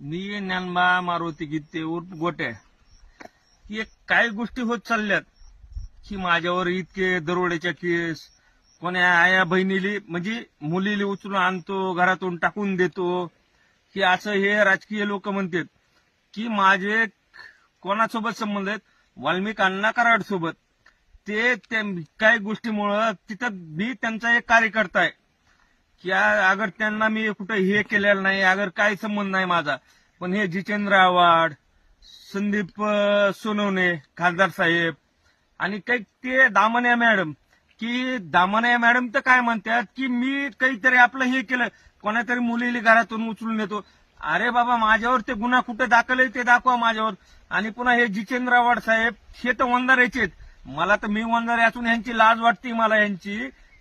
मी ज्ञानबा मारुती गीते उर्फ गोटे की काही गोष्टी होत चालल्यात की माझ्यावर इतके दरोड्याच्या केस कोण्या आया बहिणीली म्हणजे मुलीली उचलून आणतो घरातून टाकून देतो. की असं हे राजकीय लोक म्हणतात की माझे कोणासोबत संबंध आहेत? वाल्मिक अण्णा कराड सोबत ते त्या काही गोष्टीमुळं तिथं मी त्यांचा एक कार्यकर्ता आहे. की अगर त्यांना मी कुठं हे केलेलं नाही अगर काय संबंध नाही माझा. पण हे जितेंद्र आव्हाड संदीप सोनवणे खासदार साहेब आणि काही ते दामण्या मॅडम की दामण्या मॅडम तर काय म्हणतात की मी काहीतरी आपलं हे केलं कोणातरी मुलीली घरातून उचलून येतो अरे बाबा माझ्यावर ते गुन्हा कुठे दाखल आहे ते दाखवा माझ्यावर. आणि पुन्हा हे जितेंद्र आव्हाड साहेब हे तर वंदारायचे आहेत. मला तर मी वंदारे असून यांची लाज वाटते मला यांची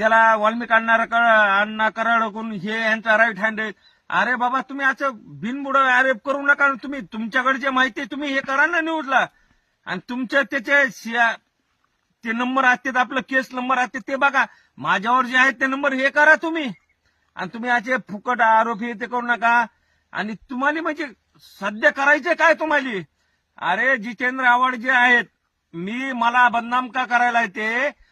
त्याला वाल्मिक अण्णा अण्णा कराडकून हे यांचा राईट हँड आहे. अरे बाबा तुम्ही असं बिनबुड आरोप करू नका तुम्ही. तुमच्याकडे जे माहिती आहे तुम्ही हे करा ना न्यूजला आणि तुमच्या त्याचे ते नंबर असतात आपलं केस नंबर असते ते बघा. माझ्यावर जे आहेत ते नंबर हे करा तुम्ही. आणि तुम्ही असे फुकट आरोप हे ते करू नका. आणि तुम्हाला म्हणजे सध्या करायचे काय तुम्हाला? अरे जितेंद्र आव्हाड जे आहेत मी मला बदनाम का करायला येते?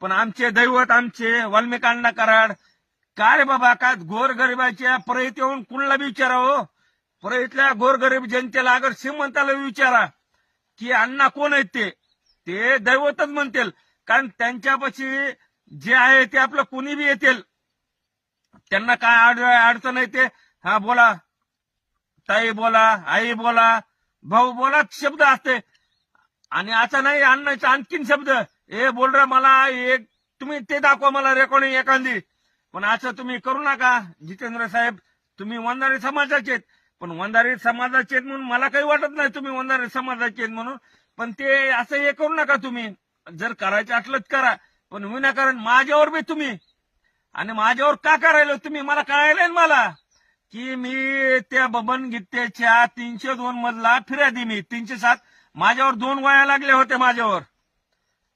पण आमचे दैवत आमचे वाल्मिकांना कराड काय रे बाबा का गोरगरिबाच्या परळीत येऊन कुणाला बी विचारा हो परळीतल्या गोरगरीब जनतेला अगर श्रीमंताला विचारा की अण्णा कोण आहेत ते? ते दैवतच म्हणतील. कारण त्यांच्यापाशी जे आहे ते आपलं कुणी बी येतील. त्यांना काय अड अडचण येते ते? हा बोला. ताई बोला आई बोला भाऊ बोला शब्द असते. आणि असं नाही अण्णाचा आणखीन शब्द. ए बोल रे मला एक तुम्ही ते दाखवा मला रेकॉर्डिंग एखादी. पण असं तुम्ही करू नका जितेंद्र साहेब. तुम्ही वंदारी समाजाचे पण वंदारी समाजाचे म्हणून मला काही वाटत नाही तुम्ही वंदारी समाजाचे म्हणून. पण ते असं हे करू नका तुम्ही. जर करायचं असलं करा पण विनाकारण माझ्यावर बी तुम्ही. आणि माझ्यावर का करायला हो तुम्ही? मला कळायला मला. की मी त्या बबन गीतेच्या तीनशे दोन मधला फिर्यादी मी तीनशे सात. माझ्यावर दोन वया लागल्या होत्या माझ्यावर.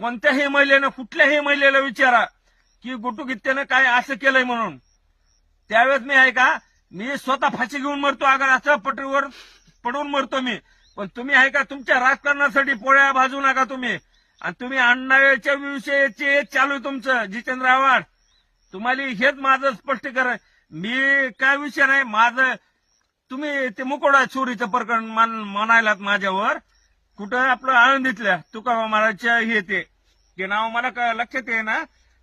कोणत्याही महिलेनं कुठल्याही महिलेला विचारा की गुटू गित्त्यानं काय असं केलंय म्हणून. त्यावेळेस मी आहे का मी स्वतः फाशी घेऊन मरतो अगर असं पटरीवर पडून मरतो मी. पण तुम्ही आहे का तुमच्या राजकारणासाठी पोळ्या भाजू नका तुम्ही. आणि तुम्ही अण्णाच्या विषयीचे चालू आहे तुमचं जितेंद्र आव्हाड. तुम्हाला हेच माझं स्पष्टीकरण. मी काय विषय नाही माझं तुम्ही ते मुकोडा चोरीचं प्रकरण मान म्हणायलात माझ्यावर. कुठं आपलं आळंदीतल्या तुका महाराजच्या हे ते नाव मला लक्षात आहे ना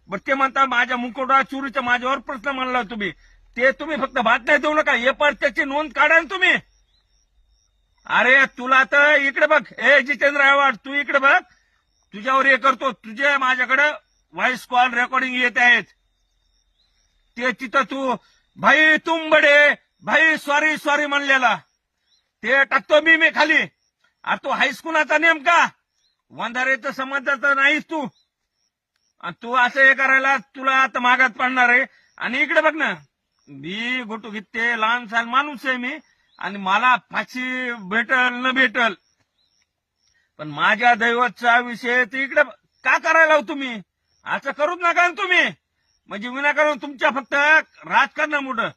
बर ते म्हणता माझ्या मुकोडा चुरीचा माझ्यावर प्रश्न मांडला तुम्ही. ते तुम्ही फक्त बातम्या देऊ नका. हे पर त्याची नोंद काढा ना तुम्ही. अरे तुला तर इकडे बघ. ए जितेंद्र आव्हाड तू इकडे बघ. तुझ्यावर हे करतो. तुझे माझ्याकडे व्हॉइस कॉल रेकॉर्डिंग येत आहेत. ते तिथं तू भाई तुम बडे. भाई सॉरी सॉरी म्हणलेला. ते टाकतो मी मी खाली. अरे तू हायस्कुलाचा नेमका? वंधारेचं समाजाचा नाहीस तू. तू असं हे करायला तुला आता मागात पडणार आहे. आणि इकडे बघ ना. मी गोटू घेते लहान सहान माणूस आहे मी. आणि मला फाशी भेटल न भेटल. पण माझ्या दैवतचा विषय ते इकडे का करायला हो तुम्ही? असं करूच नका तुम्ही. म्हणजे विनाकारण तुमच्या फक्त राजकारणामुळं.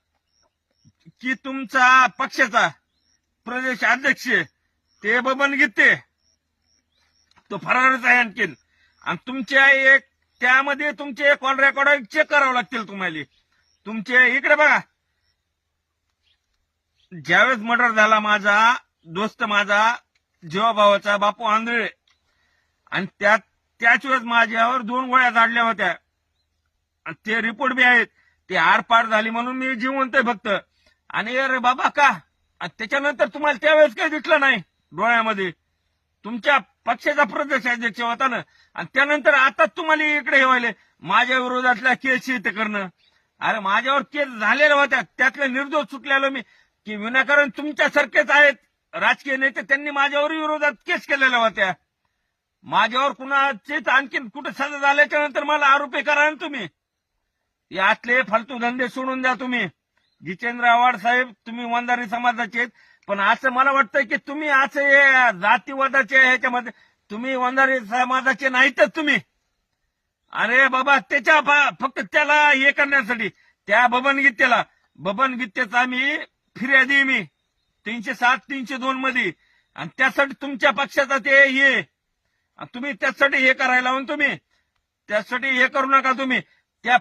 की तुमचा पक्षाचा प्रदेश अध्यक्ष ते बबन गीते तो फरारच आहे आणखीन. आणि तुमच्या एक त्यामध्ये तुमचे कॉल रेकॉर्ड चेक करावं लागतील तुम्हाला. तुमचे इकडे बघा. ज्यावेळेस मर्डर झाला माझा दोस्त माझा जीवाभावाचा बापू आंधळे. आणि त्यात त्याच वेळेस माझ्यावर दोन गोळ्या झाडल्या होत्या. आणि ते रिपोर्ट बी आहेत. ते आरपार झाली म्हणून मी जिवंत आहे फक्त. आणि अरे बाबा का? आणि त्याच्यानंतर तुम्हाला त्यावेळेस काही दिसलं नाही. डोळ्यामध्ये तुमच्या पक्षाचा प्रदेश अध्यक्ष होता ना आणि त्यानंतर आता तुम्हाला इकडे हे व्हायले माझ्या विरोधातल्या केस ते करणं. अरे माझ्यावर केस झालेल्या होत्या त्यातले निर्दोष सुटलेलो मी. की विनाकारण तुमच्यासारखेच आहेत राजकीय नेते त्यांनी माझ्यावर विरोधात केस केलेल्या होत्या. माझ्यावर कुणाचेच आणखीन कुठे सजा झाल्याच्यानंतर मला आरोपी करा ना तुम्ही. यातले फालतू धंदे सोडून द्या तुम्ही. जितेंद्र आव्हाड साहेब तुम्ही वंदारी समाजाचे आहेत. पण असं मला वाटतं की तुम्ही असं हे जातीवादाचे ह्याच्यामध्ये. तुम्ही वंजारी समाजाचे नाहीतच तुम्ही. अरे बाबा त्याच्या फक्त त्याला हे करण्यासाठी त्या बबन गीतेला बबन गीतेचा मी फिर्यादी मी. तीनशे सात तीनशे दोन मध्ये. आणि त्यासाठी तुमच्या पक्षाचा ते हे. तुम्ही त्यासाठी हे करायला म्हणून तुम्ही. त्यासाठी हे करू नका तुम्ही. त्या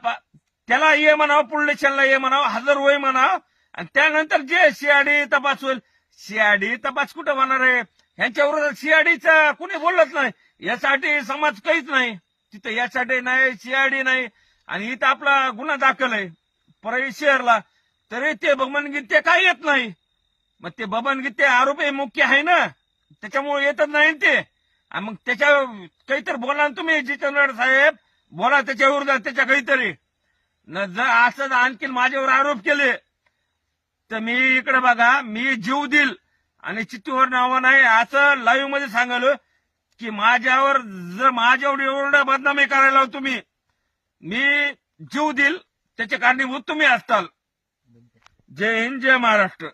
त्याला ये म्हणावं पुढलेशनला ये म्हणावं हजर होय म्हणावं. आणि त्यानंतर जे सीआयडी तपास होईल सीआयडी तपास कुठं होणार आहे? ह्यांच्या विरोधात सीआयडीचा कुणी बोललंच नाही? यासाठी समाज काहीच नाही. तिथं यासाठी नाही सीआयडी नाही. आणि इथं आपला गुन्हा दाखल आहे. परळी शहरला. तरी ते बबन गीते काय येत नाही? मग ते बबनगीते आरोपी मुख्य आहे ना? त्याच्यामुळे येतच नाही ते. मग त्याच्या काहीतरी बोला ना तुम्ही जितेंद्र साहेब. बोला त्याच्या विरोधात त्याच्या काहीतरी. न जर असं आणखीन माझ्यावर आरोप केले. तर मी इकडे बघा मी जीव देईल. आणि चित्तूवर नावं नाही असं लाईव्हमध्ये सांगालो की माझ्यावर जर माझ्यावर एवढा बदनामी करायला तुम्ही मी जीव देईल. त्याचे कारणीभूत तुम्ही असताल. जय हिंद जय महाराष्ट्र.